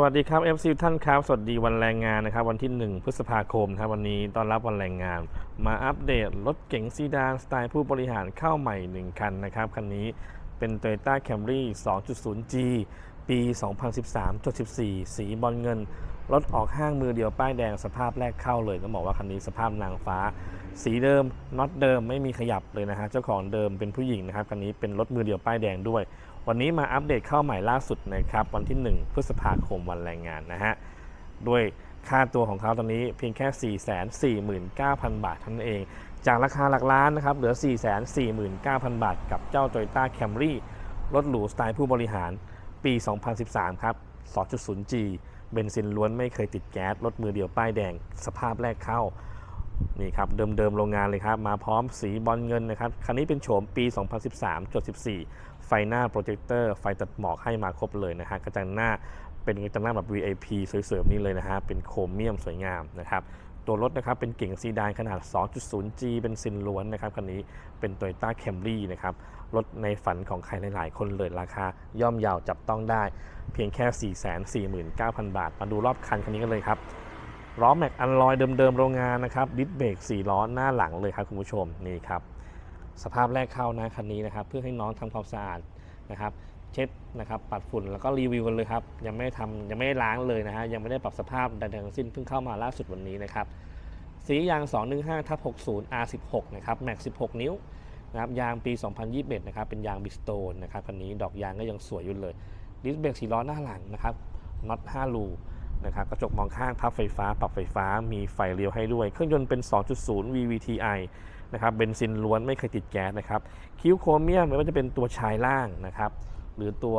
วัสดีครับ FC ท่านครับ สวัสดีวันแรงงานนะครับ วันที่ 1 พฤษภาคมครับวันนี้ต้อนรับวันแรงงาน มาอัปเดตรถเก๋งซีดานสไตล์ผู้บริหารเข้าใหม่ 1 คันนะครับ คันนี้เป็น Toyota Camry 2.0G ปี 2013.14 สีบอลเงิน รถออกห้างมือเดียวป้ายแดงสภาพแรกเข้าเลยต้องบอกว่าคันนี้สภาพนางฟ้า สีเดิมน็อตเดิมไม่มีขยับเลยนะฮะเจ้าของเดิมเป็นผู้หญิงนะครับคันนี้เป็นรถมือเดียวป้ายแดงด้วย วันนี้มาอัปเดตเข้าใหม่ล่าสุดนะครับวันที่ 1 พฤษภาคมวันแรงงานนะฮะด้วยค่าตัวของเขาตอนนี้เพียงแค่ 449,000 บาทเท่านั้นเอง จากราคาหลักล้านนะครับเหลือ 449,000 บาท กับเจ้า Toyota Camry รถหรูสไตล์ผู้บริหารปี 2013 ครับ 2.0G เบนซินล้วนไม่เคยติดแก๊สรถมือเดียวป้ายแดงสภาพแรกเข้านี่ครับเดิมๆโรงงานเลยครับ มาพร้อมสีบอลเงินนะครับ คันนี้เป็นโฉมปี 2013จด14 ฟหน้าโปรเจคเตอร์ไฟตัดหมอกให้มาครบเลยนะฮะกระจังหน้าเป็นกระจังหน้าแบบ VIP สวยๆนี้เลยนะฮะเป็นโครเมียมสวยงามนะครับตัวรถนะครับเป็นเก๋งซีดานขนาด 2.0G เป็นซินล้วนนะครับคันนี้เป็น Toyota Camry นะครับรถในฝันของใครหลาย ๆ คนเลยราคาย่อมเยาวจับต้องได้ เพียงแค่ 449,000 บาท มาดูรอบคันคันนี้กันเลยครับล้อแม็กอันลอยเดิม ๆ โรงงานนะครับดิสเบรก4ล้อหน้าหลังเลยครับคุณผู้ชมนี่ครับ สภาพแรกเข้านะคันนี้นะครับ เพื่อให้น้องทำความสะอาดนะครับ เช็ดนะครับ ปัดฝุ่นแล้วก็รีวิวกันเลยครับยังไม่ได้ทำยังไม่ได้ล้างเลยนะฮะยังไม่ได้ปรับสภาพใดๆทั้งสิ้นเพิ่งเข้ามาล่าสุดวันนี้นะครับสียาง 215ทับ60 R16 นะครับแม็ก16 นิ้วนะครับยางปี 2021 นะครับ เป็นยางบิสโตนนะครับคันนี้ดอกยางก็ยังสวยอยู่เลยดิสเบรก4ล้อหน้าหลังนะครับน็อต5รูนะครับกระจกมองข้างพับไฟฟ้า ปรับไฟฟ้ามีไฟเลี้ยวให้ด้วย เครื่องยนต์เป็น 2.0 VVTi นะครับเบนซินล้วนไม่เคยติดแก๊สนะครับคิ้วโครเมียมไม่ว่าจะเป็นตัวชายล่างนะครับหรือตัว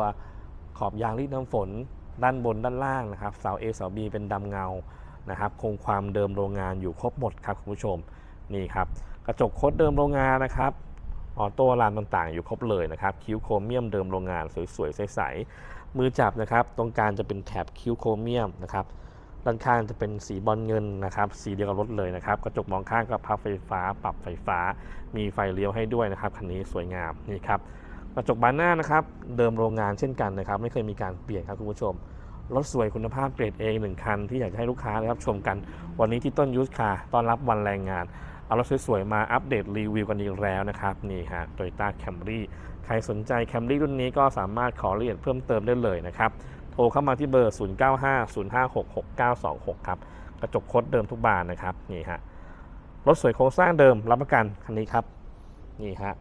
ขอบยางรีดน้ำฝน ด้านบนด้านล่างนะครับเสา A เสา B เป็นดำเงานะครับคงความเดิมโรงงานอยู่ครบหมดครับคุณผู้ชมนี่ครับกระจกโคดเดิมโรงงานนะครับออโต้ลานต่างๆ อยู่ครบเลยนะครับคิ้วโครเมียมเดิมโรงงานสวยๆใสๆมือจับนะครับ ตรงกลางจะเป็นแถบคิ้วโครเมียมนะครับ ด้านข้างจะเป็นสีบอลเงินนะครับ สีเดียวกับรถเลยนะครับ กระจกมองข้างก็พับไฟฟ้า ปรับไฟฟ้า มีไฟเลี้ยวให้ด้วยนะครับคันนี้สวยงามนี่ครับกระจกบานหน้านะครับเดิมโรงงานเช่นกันนะครับ ไม่เคยมีการเปลี่ยนครับคุณผู้ชมรถสวยคุณภาพเกรด A หนึ่งคันที่อยากจะให้ลูกค้านะครับชมกัน วันนี้ที่ต้นยูสคาต้อนรับวันแรงงาน เอารถสวยๆมาอัปเดตรีวิวกันอีกแล้วนะครับนี่ฮะ Toyota Camry ใครสนใจ Camry รุ่นนี้ก็สามารถขอรายละเอียดเพิ่มเติมได้เลยนะครับ โทรเข้ามาที่เบอร์ 0950566926 ครับ กระจกคดเดิมทุกบานนะครับ นี่ฮะ รถสวยโครงสร้างเดิมรับประกันคันนี้ครับ นี่ฮะ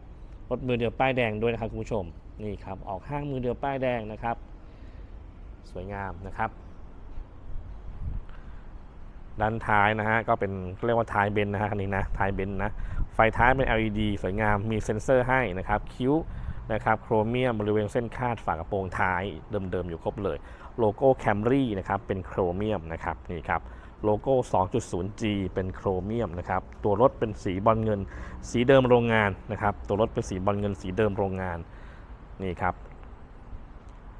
รถมือเดียวป้ายแดงด้วยนะครับคุณผู้ชม นี่ครับ ออกห้างมือเดียวป้ายแดงนะครับ สวยงามนะครับ ด้านท้ายนะฮะ ก็เป็นเรียกว่าท้ายเบนนะฮะคันนี้นะ ท้ายเบนนะ ไฟท้ายเป็น LED สวยงาม มีเซ็นเซอร์ให้นะครับ คิ้ว นะครับโครเมียมบริเวณเส้นคาดฝากระโปรงท้ายเดิมๆอยู่ครบเลย โลโก้ Camry นะครับเป็นโครเมียมนะครับนี่ครับโลโก้ 2.0G เป็นโครเมียมนะครับ ตัวรถเป็นสีบอลเงิน สีเดิมโรงงานนะครับ ตัวรถเป็นสีบอลเงินสีเดิมโรงงาน นี่ครับ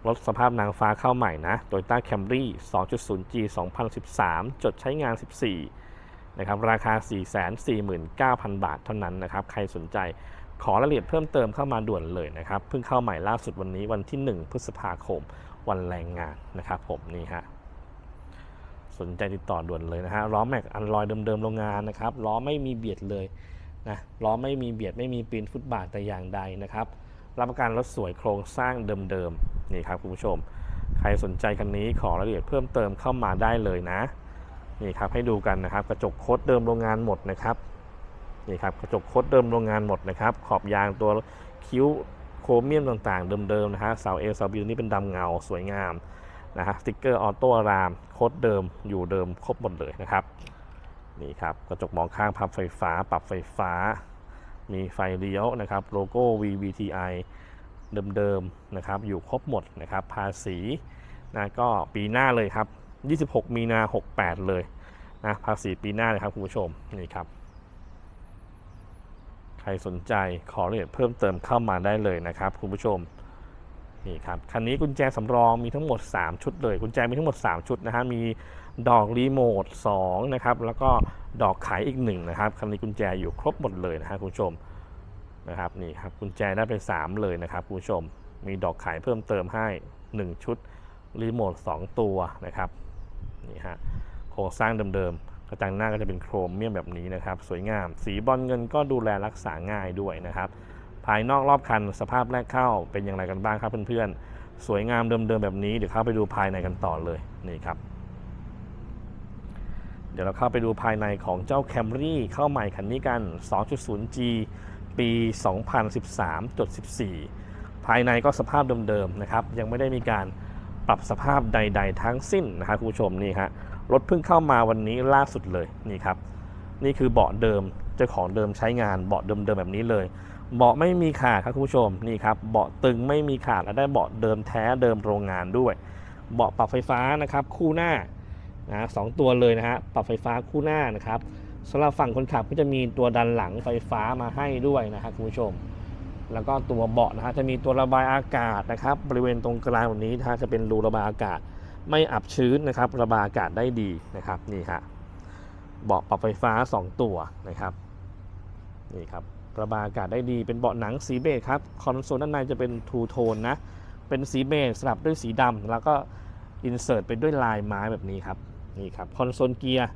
รถสภาพนางฟ้าเข้าใหม่นะ Toyota Camry 2.0G 2013 จดใช้งาน 14 นะครับ ราคา 449,000 บาทเท่านั้นนะครับ ใครสนใจ ขอรายละเอียดเพิ่มเติมเข้ามาด่วนเลยนะครับ เพิ่งเข้าใหม่ล่าสุดวันนี้วันที่ 1 พฤษภาคม วันแรงงานนะครับผมนี่ฮะสนใจติดต่อด่วนเลยนะฮะล้อแม็กอันลอยเดิมๆโรงงานนะครับล้อไม่มีเบียดเลยนะล้อไม่มีเบียดไม่มีปีนฟุตบาทแต่อย่างใดนะครับ รับประกันรถสวยโครงสร้างเดิมๆนี่ครับคุณผู้ชม ใครสนใจคันนี้ขอรายละเอียดเพิ่มเติมเข้ามาได้เลยนะนี่ครับให้ดูกันนะครับ กระจกโคดเดิมโรงงานหมดนะครับ นี่ครับกระจกโคดเดิมโรงงานหมดนะครับ ขอบยางตัวคิ้วโครเมียมต่างๆ เดิมๆนะฮะเสาเอเสาบีนี่เป็นดำเงาสวยงามนะฮะสติ๊กเกอร์ออโต้รามโคดเดิมอยู่เดิมครบหมดเลยนะครับนี่ครับกระจกมองข้างพับไฟฟ้า ปรับไฟฟ้า มีไฟเลี้ยวนะครับ โลโก้ VVTi เดิมๆนะครับ อยู่ครบหมดนะครับ ภาษีนะก็ปีหน้าเลยครับ 26 มีนา 68 เลยนะภาษีปีหน้าเลยครับคุณผู้ชมนี่ครับ ใครสนใจขอละเอียดเพิ่มเติมเข้ามาได้เลยนะครับคุณผู้ชมนี่ครับคันนี้กุญแจสำรองมีทั้งหมด 3 ชุดเลยกุญแจมีทั้งหมด 3 ชุดนะฮะมีดอกรีโมท2นะครับแล้วก็ดอกไขอีก1นะครับคันนี้กุญแจอยู่ครบหมดเลยนะฮะคุณผู้ชมนะครับนี่ครับกุญแจได้ไป3เลยนะครับคุณผู้ชม มีดอกขายเพิ่มเติมให้ 1 ชุดรีโมท2ตัวนะครับนี่ฮะโครงสร้างเดิมๆ ระจังหน้าก็จะเป็นโครเมียมแบบนี้นะครับ สวยงาม สีบอลเงินก็ดูแลรักษาง่ายด้วยนะครับ ภายนอกรอบคันสภาพแรกเข้าเป็นอย่างไรกันบ้างครับเพื่อนๆ สวยงามเดิมๆแบบนี้เดี๋ยวเข้าไปดูภายในกันต่อเลยนี่ครับ เดี๋ยวเราเข้าไปดูภายในของเจ้า Camry เข้าใหม่คันนี้กัน 2.0G ปี 2013.14 ภายในก็สภาพเดิมๆนะครับ ยังไม่ได้มีการปรับสภาพใด ๆ ทั้งสิ้นนะครับคุณผู้ชมนี่ฮะ รถเพิ่งเข้ามาวันนี้ล่าสุดเลยนี่ครับ นี่คือเบาะเดิมเจ้าของเดิมใช้งานเบาะเดิมๆแบบนี้เลย เบาะไม่มีขาดครับคุณผู้ชมนี่ครับเบาะตึงไม่มีขาดและได้เบาะเดิมแท้เดิมโรงงานด้วย เบาะปรับไฟฟ้านะครับคู่หน้านะสองตัวเลยนะฮะปรับไฟฟ้าคู่หน้านะครับสำหรับฝั่งคนขับก็จะมีตัวดันหลังไฟฟ้ามาให้ด้วยนะครับคุณผู้ชม แล้วก็ตัวเบาะนะฮะจะมีตัวระบายอากาศนะครับ บริเวณตรงกลางตรงนี้นะฮะจะเป็นรูระบายอากาศ ไม่อับชื้นนะครับ ระบายอากาศได้ดีนะครับนี่ฮะเบาะปรับไฟฟ้า 2 ตัวนะครับนี่ครับระบายอากาศได้ดีเป็นเบาะหนังสีเบจครับคอนโซลด้านในจะเป็นทูโทนนะเป็นสีเบจสลับด้วยสีดำแล้วก็อินเสิร์ตไปด้วยลายไม้แบบนี้ครับนี่ครับคอนโซลเกียร์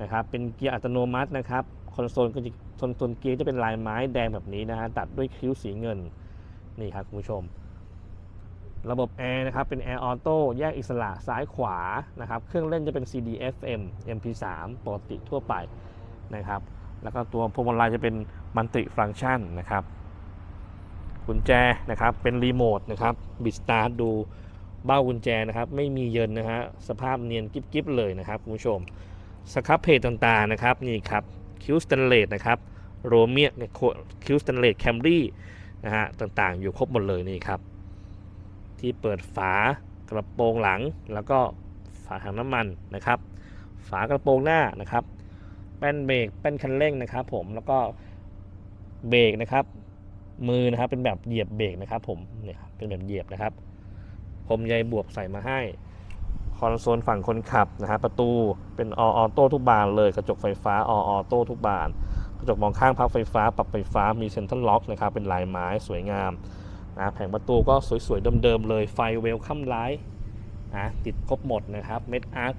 นะครับเป็นเกียร์อัตโนมัตินะครับคอนโซลก็จะคอนโซลเกียร์จะเป็นลายไม้แดงแบบนี้นะฮะตัดด้วยคิ้วสีเงินนี่ครับคุณผู้ชม ระบบแอร์นะครับเป็นแอร์ออโต้แยกอิสระซ้ายขวานะครับเครื่องเล่นจะเป็น CD FM MP3 ปกติทั่วไปนะครับแล้วก็ตัวพวงมาลัยจะเป็นมัลติฟัง c t ชันนะครับกุญแจนะครับเป็นรีโมทนะครับบิดสตาร์ทดูเบ้ากุญแจนะครับไม่มีเยินนะฮะสภาพเนียนกิ๊บๆเลยนะครับคุณผู้ชมสครับเพจต่างๆนะครับนี่ครับคิวสแตนเลสนะครับโรเมียคิวสแตนเลสแคมรี่นะฮะต่างๆ อยู่ครบหมดเลยนี่ครับ ที่เปิดฝากระโปรงหลัง แล้วก็ฝาถังน้ำมันนะครับ ฝากระโปรงหน้านะครับแป้นเบรกแป้นคันเร่งนะครับ ผมแล้วก็เบรกนะครับ มือนะครับเป็นแบบเหยียบเบรกนะครับ ผมเนี่ยเป็นแบบเหยียบนะครับพรมใยบวบใส่มาให้คอนโซลฝั่งคนขับนะครับประตูเป็นออโต้ทุกบานเลยกระจกไฟฟ้าออโต้ทุกบาน กระจกมองข้างพับไฟฟ้าปรับไฟฟ้ามีเซ็นทรัลล็อกนะครับเป็นลายไม้สวยงาม นะแผงประตูก็สวยๆเดิมๆเลยไฟเวลคัมไลท์นะติดครบหมดนะครับเม็ดอาร์ต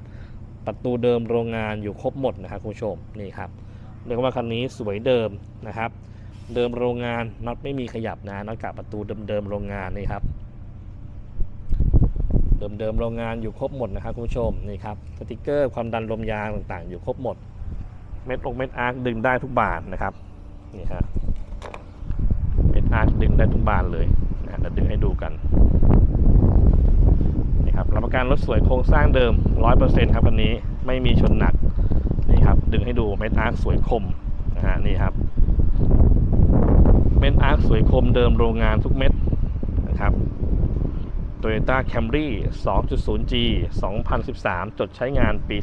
ประตูเดิมโรงงานอยู่ครบหมดนะครับคุณผู้ชมนี่ครับเรียกว่าคันนี้สวยเดิมนะครับ เดิมโรงงานน็อตไม่มีขยับนะน็อตกับประตูเดิมๆโรงงานนี่ครับ เดิมๆโรงงานอยู่ครบหมดนะครับคุณผู้ชมนี่ครับสติกเกอร์ความดันลมยางต่างๆ อยู่ครบหมด เม็ดลงเม็ดอาร์คดึงได้ทุกบานนะครับนี่ฮะเป็นอาร์คดึงได้ทุกบานเลย นะเดี๋ยวดึงให้ดูกันนี่ครับรับประกันรถสวยโครงสร้างเดิม 100%ครับคันนี้ไม่มีชนหนักนี่ครับดึงให้ดูเม็ดอาร์คสวยคมนะฮะนี่ครับเม็ดอาร์คสวยคมเดิมโรงงานทุกเม็ดนะครับ Toyota Camry 2.0G 2013 จดใช้งานปี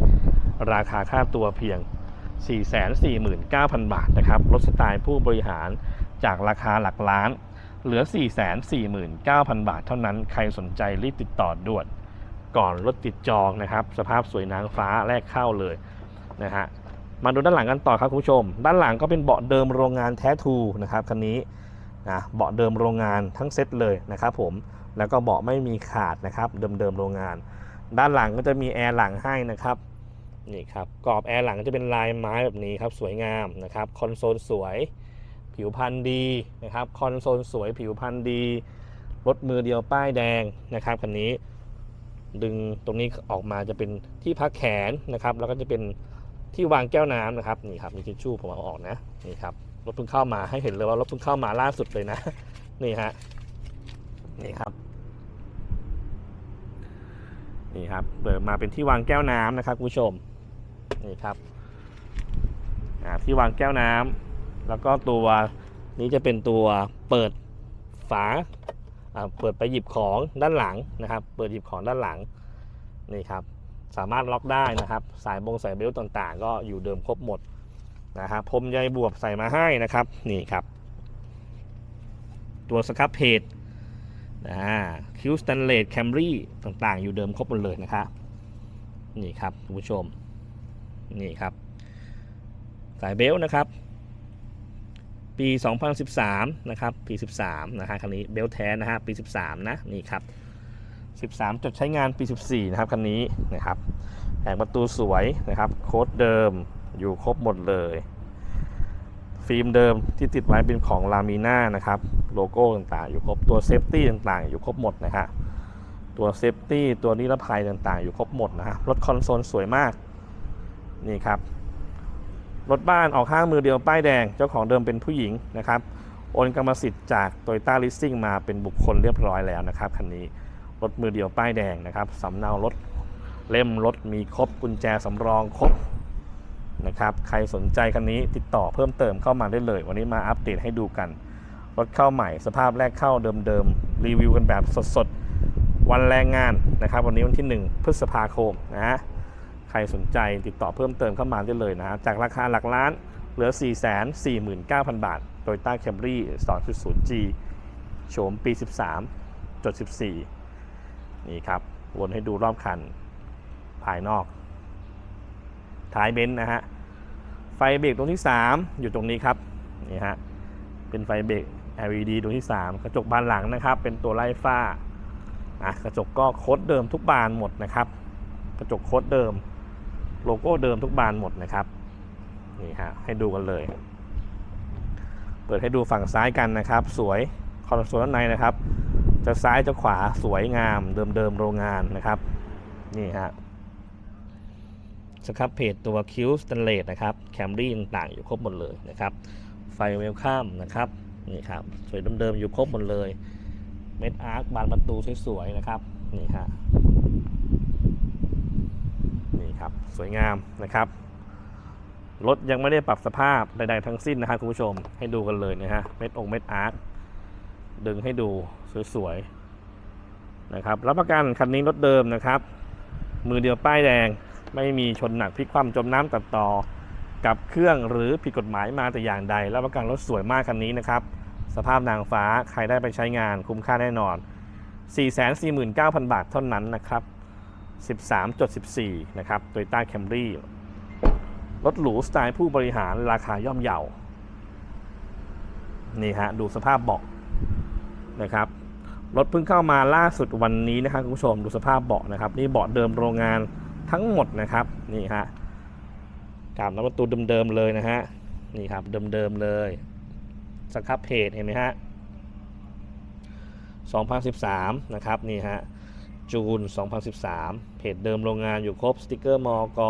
14 ราคาค่าตัวเพียง 449,000 บาทนะครับรถสไตล์ผู้บริหารจากราคาหลักล้าน เหลือ 449,000 บาทเท่านั้น ใครสนใจรีบติดต่อด่วน ก่อนรถติดจองนะครับ สภาพสวยนางฟ้าแรกเข้าเลยนะฮะ มาดูด้านหลังกันต่อครับคุณผู้ชม ด้านหลังก็เป็นเบาะเดิมโรงงานแท้ทูนะครับคันนี้นะเบาะเดิมโรงงานทั้งเซตเลยนะครับผม แล้วก็เบาะไม่มีขาดนะครับ เดิมๆโรงงาน ด้านหลังก็จะมีแอร์หลังให้นะครับ นี่ครับ กรอบแอร์หลังจะเป็นลายไม้แบบนี้ครับ สวยงามนะครับ คอนโซลสวย ผิวพันธ์ดีนะครับคอนโซลสวยผิวพันธ์ดี รถมือเดียวป้ายแดงนะครับคันนี้ ดึงตรงนี้ออกมาจะเป็นที่พักแขนนะครับ แล้วก็จะเป็นที่วางแก้วน้ำนะครับนี่ครับมีทิชชู่ผมเอาออกนะนี่ครับรถเพิ่งเข้ามาให้เห็นเลยว่ารถเพิ่งเข้ามาล่าสุดเลยนะ นี่ฮะนี่ครับนี่ครับเปิดมาเป็นที่วางแก้วน้ำนะครับคุณผู้ชมนี่ครับที่วางแก้วน้ำ แล้วก็ตัวนี้จะเป็นตัวเปิดฝาเปิดไปหยิบของด้านหลังนะครับ เปิดหยิบของด้านหลังนี่ครับ สามารถล็อกได้นะครับ สายบงสายเบลต์ต่างๆ ก็อยู่เดิมครบหมดนะครับพรมใยบวบใส่มาให้นะครับนี่ครับ ตัวสครับเพจอ่าคิวสแตนเลสแคมรี่ต่างๆ อยู่เดิมครบหมดเลยนะครับนี่ครับคุณผู้ชมนี่ครับ สายเบลต์นะครับ ปี 2013 นะครับ ปี 13 นะฮะคันนี้เบลต์แท้นะฮะปี 13 นะ นี่ครับ 13 จดใช้งานปี 14 นะครับคันนี้นะครับแผงประตูสวยนะครับ โค้ดเดิมอยู่ครบหมดเลย ฟิล์มเดิมที่ติดไว้เป็นของลามีน่านะครับ โลโก้ต่างๆ อยู่ครบตัวเซฟตี้ต่างๆ อยู่ครบหมดนะฮะตัวเซฟตี้ตัวนิรภัยต่างๆ อยู่ครบหมดนะฮะรถคอนโซลสวยมาก นี่ครับ รถบ้านออกห้างมือเดียวป้ายแดง เจ้าของเดิมเป็นผู้หญิงนะครับโอนกรรมสิทธิ์จาก t o y ต้าลิสซิ่งมาเป็นบุคคลเรียบร้อยแล้วนะครับคันนี้รถมือเดียวป้ายแดงนะครับสำเนารถเล่มรถมีครบกุญแจสำรองครบนะครับใครสนใจคันนี้ติดต่อเพิ่มเติมเข้ามาได้เลย วันนี้มาอัปเดตให้ดูกัน รถเข้าใหม่สภาพแรกเข้าเดิมๆรีวิวกันแบบสดๆ วันแรงงานนะครับ วันนี้วันที่ 1 พฤษภาคมนะฮะ ใครสนใจติดต่อเพิ่มเติมเข้ามาได้เลยนะฮะจากราคาหลักล้านเหลือ 449,000 บาท Toyota Camry 2.0G โฉมปี 13จด14 นี่ครับ วนให้ดูรอบคันภายนอก ท้ายเบนซ์นะฮะ ไฟเบรกตรงที่ 3 อยู่ตรงนี้ครับ นี่ฮะ เป็นไฟเบรก LED ดวงที่ 3 กระจกบานหลังนะครับ เป็นตัวไล่ฟ้าอะกระจกก็โคดเดิมทุกบานหมดนะครับ กระจกโคดเดิม โลโก้เดิมทุกบานหมดนะครับนี่ฮะให้ดูกันเลย เปิดให้ดูฝั่งซ้ายกันนะครับ สวยคอนโซลด้านในนะครับ จะซ้ายจะขวาสวยงาม เดิมๆโรงงานนะครับนี่ฮะสครับเพจตัวคิวสแตนเลสนะครับแคมรี่ต่างๆอยู่ครบหมดเลยนะครับ ไฟเวลข้ามนะครับนี่ครับสวยเดิมๆอยู่ครบหมดเลย เม็ดอาร์คบานประตูสวยๆนะครับนี่ฮะ ครับสวยงามนะครับรถยังไม่ได้ปรับสภาพใดๆทั้งสิ้นนะครับคุณผู้ชมให้ดูกันเลยนะฮะเม็ดองเม็ดอาร์คดึงให้ดูสวยๆนะครับรับประกันคันนี้รถเดิมนะครับ มือเดียวป้ายแดงไม่มีชนหนักพลิกคว่ำจมน้ำตัดต่อ กับเครื่องหรือผิดกฎหมายมาแต่อย่างใด รับประกันรถสวยมากคันนี้นะครับ สภาพนางฟ้าใครได้ไปใช้งานคุ้มค่าแน่นอน 449,000 บาทเท่านั้นนะครับ 13.14 นะครับ Toyota Camry รถหรูสไตล์ผู้บริหารราคาย่อมเยานี่ฮะ ดูสภาพเบาะนะครับ รถเพิ่งเข้ามาล่าสุดวันนี้นะครับคุณผู้ชมดูสภาพเบาะนะครับ นี่เบาะเดิมโรงงานทั้งหมดนะครับ นี่ฮะกาบน้ำประตูเดิมๆเลยนะฮะ นี่ครับเดิมๆเลยสครับเพจเห็นไหมฮะ 2013 นะครับ นี่ฮะ จูน 2013 เพจเดิมโรงงานอยู่ครบสติกเกอร์มอก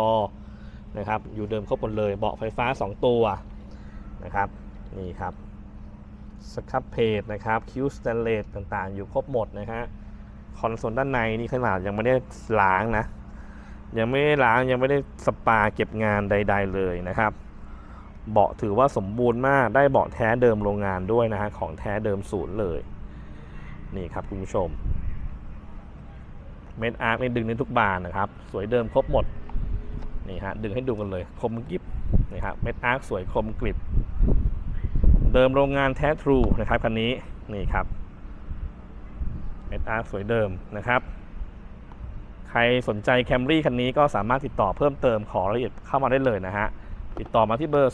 นะครับอยู่เดิมครบหมดเลยเบาะไฟฟ้า 2 ตัวนะครับนี่ครับสครับเพจนะครับคิวสแตนเลสต่างๆ อยู่ครบหมดนะฮะคอนโซลด้านในนี่ขนาดยังไม่ได้ล้างนะยังไม่ได้ล้างยังไม่ได้สปาเก็บงานใด ๆ เลยนะครับเบาะถือว่าสมบูรณ์มากได้เบาะแท้เดิมโรงงานด้วยนะฮะของแท้เดิมศูนย์เลย นี่ครับคุณผู้ชม เม็ดอาร์คนี่ดึงในทุกบานนะครับ สวยเดิมครบหมด นี่ฮะดึงให้ดูกันเลย คมกริบนี่ครับเม็ดอาร์คสวยคมกริบ เดิมโรงงานแท้ทรูนะครับคันนี้นี่ครับเม็ดอาร์คสวยเดิมนะครับ ใครสนใจแคมรี่คันนี้ก็สามารถติดต่อเพิ่มเติมขอรายละเอียดเข้ามาได้เลยนะฮะติดต่อมาที่เบอร์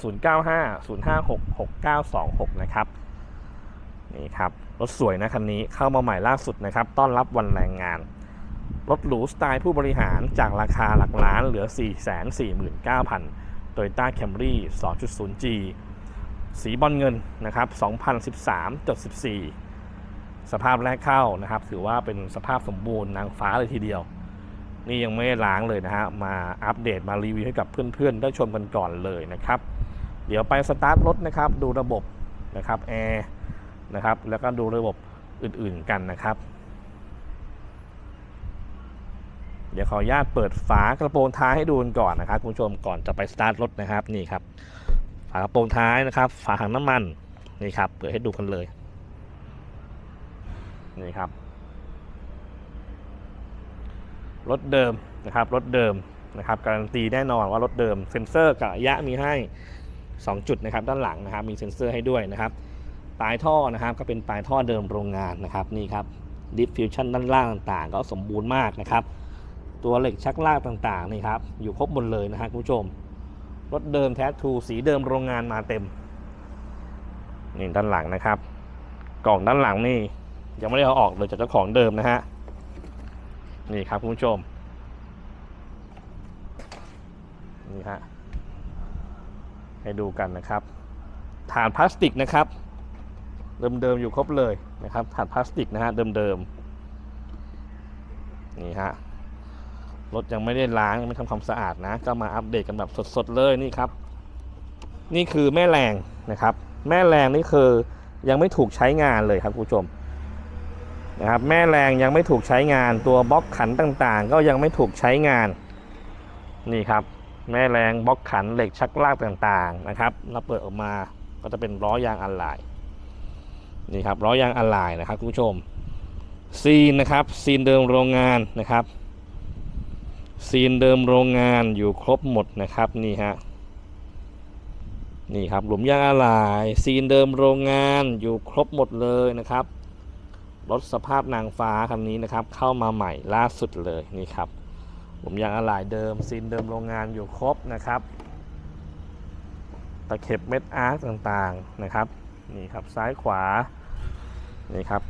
0950566926 นะครับ นี่ครับ รถสวยนะคันนี้เข้ามาใหม่ล่าสุดนะครับ ต้อนรับวันแรงงาน รถหรูสไตล์ผู้บริหารจากราคาหลักล้านเหลือ 449,000 Toyota Camry 2.0G สีบอลเงินนะครับ2013.14 สภาพแรกเข้านะครับ ถือว่าเป็นสภาพสมบูรณ์นางฟ้าเลยทีเดียว นี่ยังไม่ได้ล้างเลยนะฮะ มาอัปเดตมารีวิวให้กับเพื่อนๆ ได้ชมกันก่อนเลยนะครับ เดี๋ยวไปสตาร์ทรถนะครับ ดูระบบนะครับแอร์นะครับ แล้วก็ดูระบบอื่นๆกันนะครับ เดี๋ยวขออนุญาตเปิดฝากระโปรงท้ายให้ดูกันก่อนนะครับคุณผู้ชมก่อนจะไปสตาร์ทรถนะครับนี่ครับ ฝากระโปรงท้ายนะครับ ฝาถังน้ำมันนี่ครับเปิดให้ดูกันเลยนี่ครับรถเดิมนะครับรถเดิมนะครับการันตีแน่นอนว่ารถเดิมเซ็นเซอร์กับระยะมีให้ 2 จุดนะครับด้านหลังนะครับมีเซ็นเซอร์ให้ด้วยนะครับปลายท่อนะครับก็เป็นปลายท่อเดิมโรงงานนะครับนี่ครับดิฟฟิวชั่นด้านล่างต่างๆ ก็สมบูรณ์มากนะครับ ตัวเหล็กชักลากต่างๆนี่ครับอยู่ครบหมดเลยนะครับคุณผู้ชม รถเดิมแท้ทูสีเดิมโรงงานมาเต็มนี่ด้านหลังนะครับ กล่องด้านหลังนี่ยังไม่ได้เอาออกเลยจากเจ้าของเดิมนะฮะนี่ครับคุณผู้ชมนี่ฮะให้ดูกันนะครับฐานพลาสติกนะครับ เดิมๆอยู่ครบเลยนะครับฐานพลาสติกนะฮะเดิมๆนี่ฮะ รถยังไม่ได้ล้างยังไม่ทำความสะอาดนะ ก็มาอัปเดตกันแบบสดๆเลยนี่ครับ นี่คือแม่แรงนะครับ แม่แรงนี่คือยังไม่ถูกใช้งานเลยครับคุณผู้ชมนะครับแม่แรงยังไม่ถูกใช้งานตัวบล็อกขันต่างๆ ก็ยังไม่ถูกใช้งานนี่ครับ แม่แรงบล็อกขันเหล็กชักลากต่างๆนะครับเราเปิดออกมาก็จะเป็นล้อยางอะไหล่นี่ครับล้อยางอะไหล่นะครับคุณผู้ชมซีนนะครับซีนเดิมโรงงานนะครับ ซีนเดิมโรงงานอยู่ครบหมดนะครับนี่ฮะนี่ครับหลุมยางอะไหล่ซีนเดิมโรงงานอยู่ครบหมดเลยนะครับรถสภาพนางฟ้าคันนี้นะครับ เข้ามาใหม่ล่าสุดเลยนี่ครับหลุมยางอะไหล่เดิมซีนเดิมโรงงานอยู่ครบนะครับตะเข็บเม็ดอาร์คต่างๆนะครับนี่ครับซ้ายขวานี่ครับ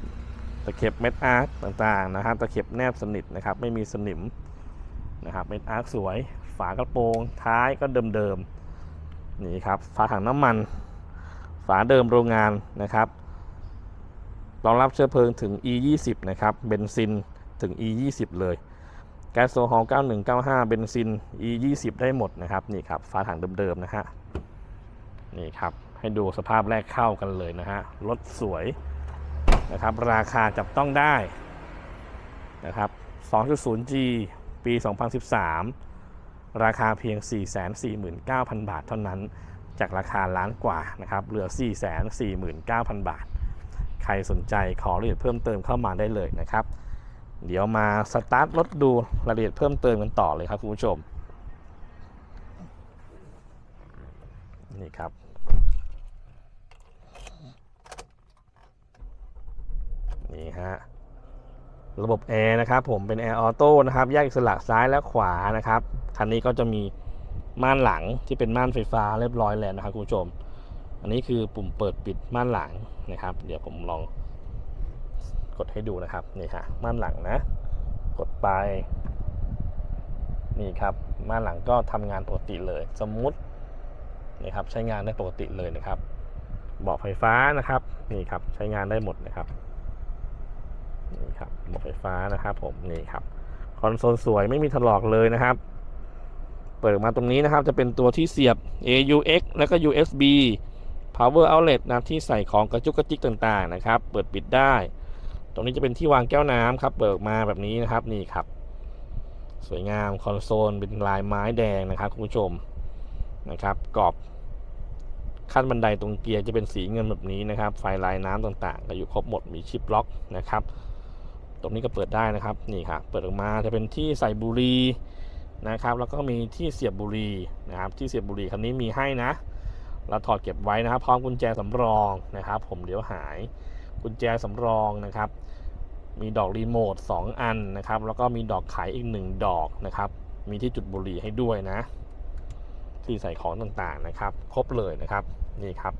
ตะเข็บเม็ดอาร์คต่างๆนะครับตะเข็บแนบสนิทนะครับไม่มีสนิม นะครับเป็นอาร์คสวย ฝากระโปรงท้ายก็เดิมๆนี่ครับฝาถังน้ำมัน ฝาเดิมโรงงานนะครับรองรับเชื้อเพลิงถึง E 2 0นะครับเบนซินถึง E 2 0เลยแก๊สโซฮอล์9195 เบนซิน E 2 0ได้หมดนะครับนี่ครับฝาถังเดิมๆนะฮะนี่ครับให้ดูสภาพแรกเข้ากันเลยนะฮะรถสวยนะครับราคาจับต้องได้นะครับ 2.0G ปี 2013 ราคาเพียง 449,000 บาทเท่านั้น จากราคาล้านกว่านะครับ เหลือ 449,000 บาท ใครสนใจขอรายละเอียดเพิ่มเติมเข้ามาได้เลยนะครับ เดี๋ยวมาสตาร์ทรถดูรายละเอียดเพิ่มเติมกันต่อเลยครับคุณผู้ชม นี่ครับนี่ฮะ ระบบแอร์นะครับผมเป็นแอร์ออโต้นะครับแยกอิสระซ้ายและขวานะครับคันนี้ก็จะมีม่านหลังที่เป็นม่านไฟฟ้าเรียบร้อยแล้วนะครับคุณผู้ชม อันนี้คือปุ่มเปิดปิดม่านหลังนะครับ เดี๋ยวผมลองกดให้ดูนะครับนี่ฮะม่านหลังนะ กดไปนี่ครับม่านหลังก็ทำงานปกติเลย สมมุตินี่ครับใช้งานได้ปกติเลยนะครับเบาะไฟฟ้านะครับนี่ครับใช้งานได้หมดนะครับ นี่ครับระบบไฟฟ้านะครับ ผมนี่ครับคอนโซลสวยไม่มีถลอกเลยนะครับ เปิดออกมาตรงนี้นะครับ จะเป็นตัวที่เสียบ AUX แล้วก็ USB power outlet นะที่ใส่ของกระจุกกระจิกต่างๆนะครับ เปิดปิดได้ ตรงนี้จะเป็นที่วางแก้วน้ำครับ เปิดออกมาแบบนี้นะครับนี่ครับ สวยงามคอนโซลเป็นลายไม้แดงนะครับคุณผู้ชมนะครับกรอบขั้นบันไดตรงเกียร์จะเป็นสีเงินแบบนี้นะครับ ไฟลายน้ำต่างๆ ก็อยู่ครบหมดมีชิปล็อกนะครับ ตรงนี้ก็เปิดได้นะครับนี่ครับเปิดออกมาจะเป็นที่ใส่บุหรี่นะครับ แล้วก็มีที่เสียบบุหรี่นะครับ ที่เสียบบุหรี่คันนี้มีให้นะ เราถอดเก็บไว้นะครับ พร้อมกุญแจสำรองนะครับ ผมเดี๋ยวหายกุญแจสำรองนะครับ มีดอกรีโมท2 อันนะครับ แล้วก็มีดอกไขอีก 1 ดอกนะครับ มีที่จุดบุหรี่ให้ด้วยนะ ที่ใส่ของต่างๆนะครับ ครบเลยนะครับนี่ครับ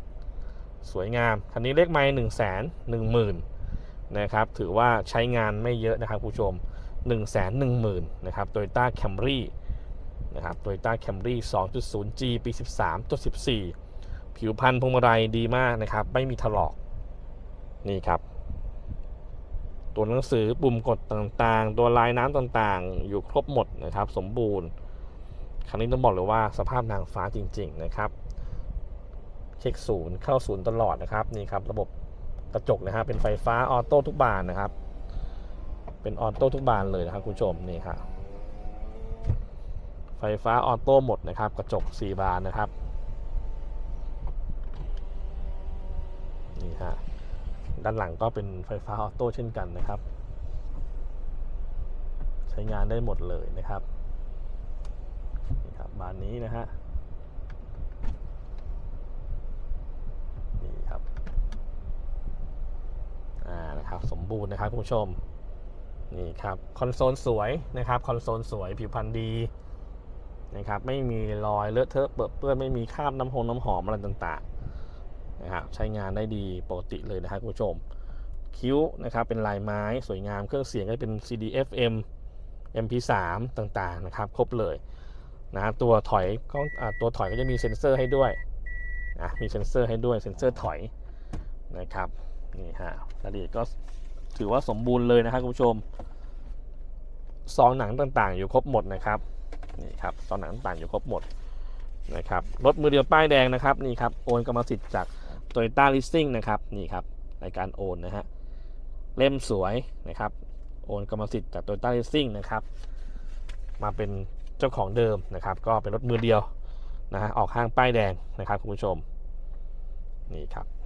สวยงามคันนี้เลขไม้หนึ่งแสนหนึ่งหมื่น นะครับ ถือว่าใช้งานไม่เยอะนะครับผู้ชม 1 1 0 0 0 0นะครับ Toyota Camry นะครับ Toyota Camry 2.0G ปี 13.14 ผิวพันธุ์พวงมาลัยดีมากนะครับ ไม่มีถลอก นี่ครับ ตัวหนังสือปุ่มกดต่างๆ ตัวลายน้ำต่างๆ อยู่ครบหมดนะครับ สมบูรณ์คันนี้ต้องบอกเลยว่าสภาพนางฟ้าจริง ๆ นะครับ เช็คศูนย์เข้าศูนย์ตลอดนะครับ นี่ครับ ระบบ กระจกนะฮะเป็นไฟฟ้าออโต้ทุกบานนะครับ เป็นออโต้ทุกบานเลยนะครับคุณผู้ชมนี่ครับไฟฟ้าออโต้หมดนะครับ กระจก 4 บานนะครับนี่ฮะด้านหลังก็เป็นไฟฟ้าออโต้เช่นกันนะครับ ใช้งานได้หมดเลยนะครับนี่ครับบานนี้นะฮะนี่ครับ อ่านะครับสมบูรณ์นะครับคุณผู้ชมนี่ครับคอนโซลสวยนะครับคอนโซลสวยผิวพรรณดีนะครับไม่มีรอยเลอะเทอะเปื้อนเปื้อนไม่มีคราบน้ำหงน้ำหอมอะไรต่างๆนะครับใช้งานได้ดีปกติเลยนะครับคุณผู้ชม คิ้วนะครับเป็นลายไม้สวยงามเครื่องเสียงก็เป็น CD FM MP3 ต่างๆนะครับครบเลยนะตัวถอยก็อ่าตัวถอยก็จะมีเซ็นเซอร์ให้ด้วยนะมีเซ็นเซอร์ให้ด้วยเซ็นเซอร์ถอยนะครับ นี่ฮะรายละเอียดก็ถือว่าสมบูรณ์เลยนะครับคุณผู้ชมซองหนังต่างๆ อยู่ครบหมดนะครับนี่ครับซองหนังต่างๆอยู่ครบหมดนะครับรถมือเดียวป้ายแดงนะครับนี่ครับโอนกรรมสิทธิ์จาก Toyota Leasing นะครับนี่ครับในการโอนนะฮะเล่มสวยนะครับโอนกรรมสิทธิ์จาก Toyota Leasing นะครับมาเป็นเจ้าของเดิมนะครับ ก็เป็นรถมือเดียวนะฮะออกห้างป้ายแดงนะครับคุณผู้ชมนี่ครับ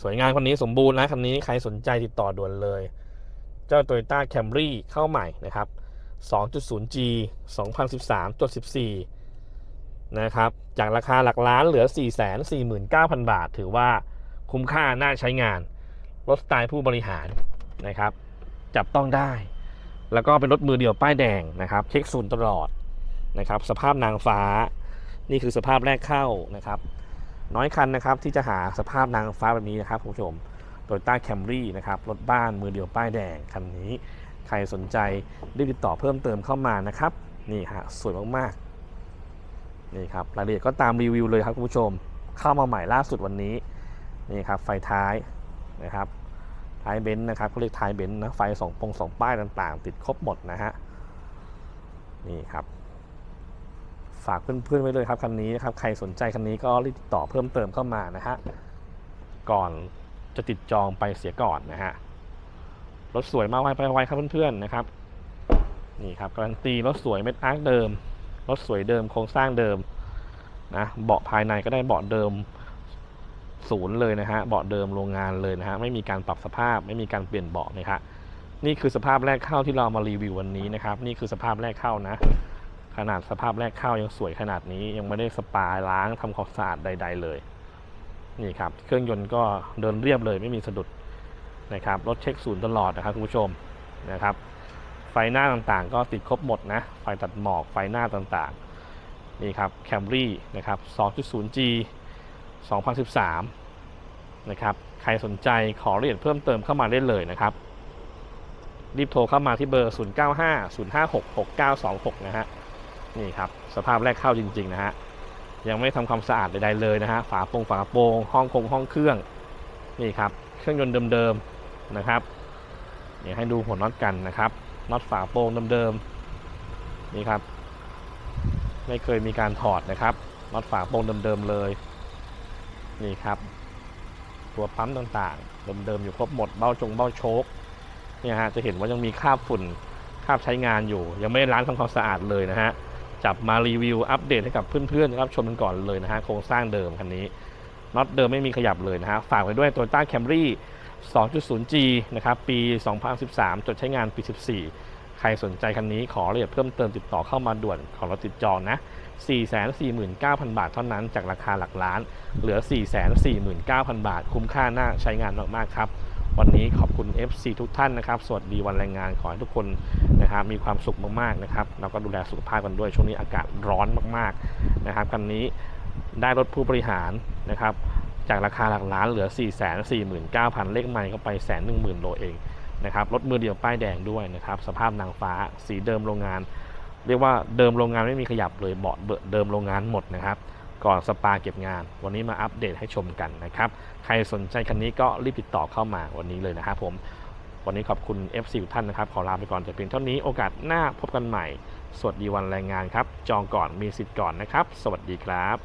สวยงามคันนี้สมบูรณ์นะคันนี้ใครสนใจติดต่อด่วนเลย เจ้า Toyota Camry เข้าใหม่นะครับ 2.0G 2013.14 นะครับ จากราคาหลักล้านเหลือ 449,000 บาท ถือว่าคุ้มค่าน่าใช้งาน รถสไตล์ผู้บริหารนะครับ จับต้องได้ แล้วก็เป็นรถมือเดียวป้ายแดงนะครับ เช็คศูนย์ตลอดนะครับ สภาพนางฟ้า นี่คือสภาพแรกเข้านะครับ น้อยคันนะครับที่จะหาสภาพนางฟ้าแบบนี้นะครับคุณผู้ชมโตโยต้าแคมรี่นะครับรถบ้านมือเดียวป้ายแดงคันนี้ ใครสนใจรีบติดต่อเพิ่มเติมเข้ามานะครับนี่ฮะสวยมากๆนี่ครับรายละเอียดก็ตามรีวิวเลยครับคุณผู้ชม เข้ามาใหม่ล่าสุดวันนี้นี่ครับไฟท้ายนะครับท้ายเบนซ์นะครับเขาเรียกท้ายเบนซ์นะไฟสองปงสองป้ายต่างๆ ติดครบหมดนะฮะนี่ครับ ฝากเพื่อนๆไว้เลยครับคันนี้นะครับใครสนใจคันนี้ก็รีบติดต่อเพิ่มเติมเข้ามานะฮะก่อนจะติดจองไปเสียก่อนนะฮะรถสวยมากไวไปไวครับเพื่อนๆนะครับนี่ครับการันตีรถสวยเม็ดอาร์คเดิมรถสวยเดิมโครงสร้างเดิมนะเบาะภายในก็ได้เบาะเดิมศูนย์เลยนะฮะเบาะเดิมโรงงานเลยนะฮะไม่มีการปรับสภาพไม่มีการเปลี่ยนเบาะนะครับนี่คือสภาพแรกเข้าที่เรามารีวิววันนี้นะครับ นี่คือสภาพแรกเข้านะ ขนาดสภาพแรกเข้ายังสวยขนาดนี้ยังไม่ได้สปาล้างทำความสะอาดใด ๆ เลย นี่ครับ เครื่องยนต์ก็เดินเรียบเลยไม่มีสะดุดนะครับรถเช็คศูนย์ตลอดนะครับคุณผู้ชมนะครับ ไฟหน้าต่างๆ ก็ติดครบหมดนะ ไฟตัดหมอกไฟหน้าต่างๆ นี่ครับ Camry นะครับ 2.0G 2013 นะครับ ใครสนใจขอรายละเอียดเพิ่มเติมเข้ามาได้เลยนะครับ รีบโทรเข้ามาที่เบอร์ 0950566926 นะฮะ นี่ครับสภาพแรกเข้าจริง ๆ นะฮะยังไม่ทำความสะอาดใดๆเลยนะฮะฝาโปรงฝาโปรงห้องคงห้องเครื่องนี่ครับเครื่องยนต์เดิมๆนะครับเดี๋ยวให้ดูหัวน็อตกันนะครับน็อตฝาโปรงเดิมๆนี่ครับ ไม่เคยมีการถอดนะครับน็อตฝาโปรงเดิมๆเลยนี่ครับ ตัวปั๊มต่างๆเดิมๆอยู่ครบหมดเบ้าจงเบ้าโชคเนี่ยฮะจะเห็นว่ายังมีคราบฝุ่นคราบใช้งานอยู่ ยังไม่ได้ล้างทำความสะอาดเลยนะฮะ จับมารีวิวอัปเดตให้กับเพื่อนๆนะครับชมกันก่อนเลยนะฮะโครงสร้างเดิมคันนี้น็อตเดิมไม่มีขยับเลยนะฮะฝากไว้ด้วย Toyota Camry 2.0G นะครับปี 2013 จดใช้งานปี 14 ใครสนใจคันนี้ขอรายละเอียดเพิ่มเติมติดต่อเข้ามาด่วนขอเราติดจองนะ 449,000 บาทเท่านั้นจากราคาหลักล้าน เหลือ 449,000 บาท คุ้มค่าน่าใช้งานมากๆครับ วันนี้ขอบคุณ FC ทุกท่านนะครับ สวัสดีวันแรงงานขอให้ทุกคนนะครับมีความสุขมากๆนะครับแล้วก็ดูแลสุขภาพกันด้วยช่วงนี้อากาศร้อนมากๆนะครับคันนี้ได้รถผู้บริหารนะครับ จากราคาหลักล้านเหลือ 4 4 9 0 0 0 เลขใหม่ก็ไปแสนหนึ่งหมื่นโลเองนะครับรถมือเดียวป้ายแดงด้วยนะครับ สภาพนางฟ้าสีเดิมโรงงาน เรียกว่าเดิมโรงงานไม่มีขยับเลยเบาะเดิมโรงงานหมดนะครับ ก่อนสปาเก็บงาน วันนี้มาอัปเดตให้ชมกันนะครับ ใครสนใจคันนี้ก็รีบติดต่อเข้ามาวันนี้เลยนะครับผม วันนี้ขอบคุณ FC ทุกท่านนะครับ ขอลาไปก่อนแต่เพียงเท่านี้โอกาสหน้าพบกันใหม่ สวัสดีวันแรงงานครับ จองก่อนมีสิทธิ์ก่อนนะครับ สวัสดีครับ